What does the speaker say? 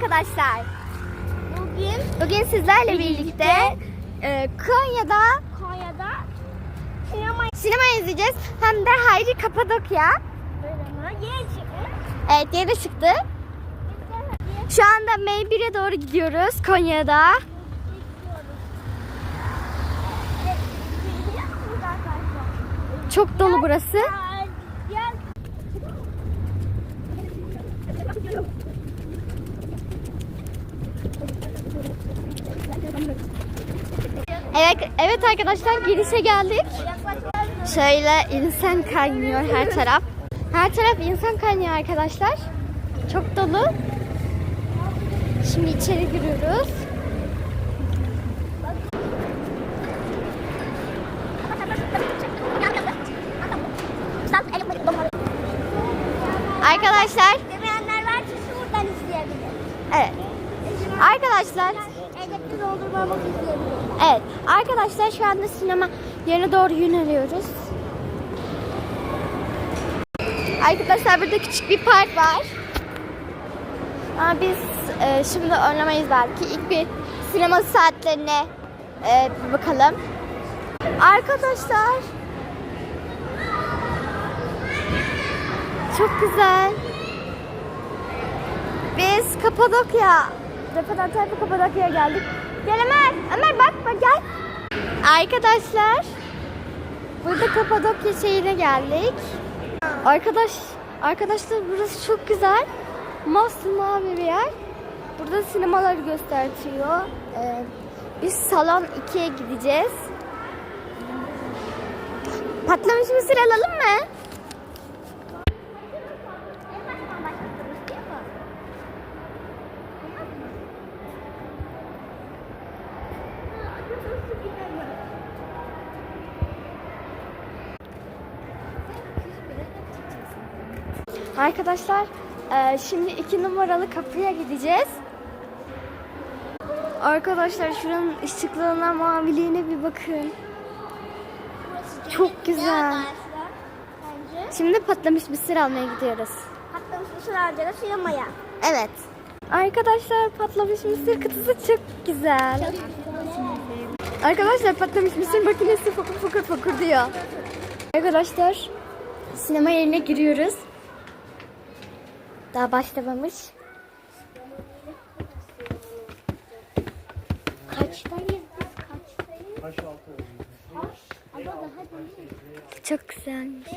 arkadaşlar. Bugün Bugün sizlerle birlikte e, Konya'da Konya'da sinema sinema izleyeceğiz. Hem de Hayri Kapadokya. Evet yeni çıktı. Şu anda M1'e doğru gidiyoruz Konya'da. Çok dolu burası. Gel. Evet, evet arkadaşlar girişe geldik. Şöyle insan kaynıyor her taraf. Her taraf insan kaynıyor arkadaşlar. Çok dolu. Şimdi içeri giriyoruz. Arkadaşlar, Demeyenler varsa şuradan izleyebilir. evet. Arkadaşlar, Evet. Arkadaşlar şu anda sinema yerine doğru yöneliyoruz. Arkadaşlar burada küçük bir park var. Ama biz e, şimdi oynamayız belki. İlk bir sinema saatlerine e, bir bakalım. Arkadaşlar. Çok güzel. Biz Kapadokya, Depodan tarafa Kapadokya'ya geldik. Gel Ömer, Ömer bak bak gel. Arkadaşlar, burada Kapadokya şehrine geldik. Arkadaş, arkadaşlar burası çok güzel. Masmavi bir yer. Burada sinemaları gösteriyor. Ee, biz salon 2'ye gideceğiz. Patlamış mısır alalım mı? Arkadaşlar e, şimdi iki numaralı kapıya gideceğiz. Arkadaşlar şuranın ışıklığına, maviliğine bir bakın. Çok güzel. Bence. Şimdi patlamış mısır almaya gidiyoruz. Patlamış mısır harcada sinemaya. Evet. Arkadaşlar patlamış mısır kutusu çok güzel. Arkadaşlar patlamış mısır makinesi fokur fokur fokur diyor. Arkadaşlar sinema yerine giriyoruz. Daha başlamamış. Kaçtayız biz kaçtayız? Ama daha değil. Çok güzelmiş.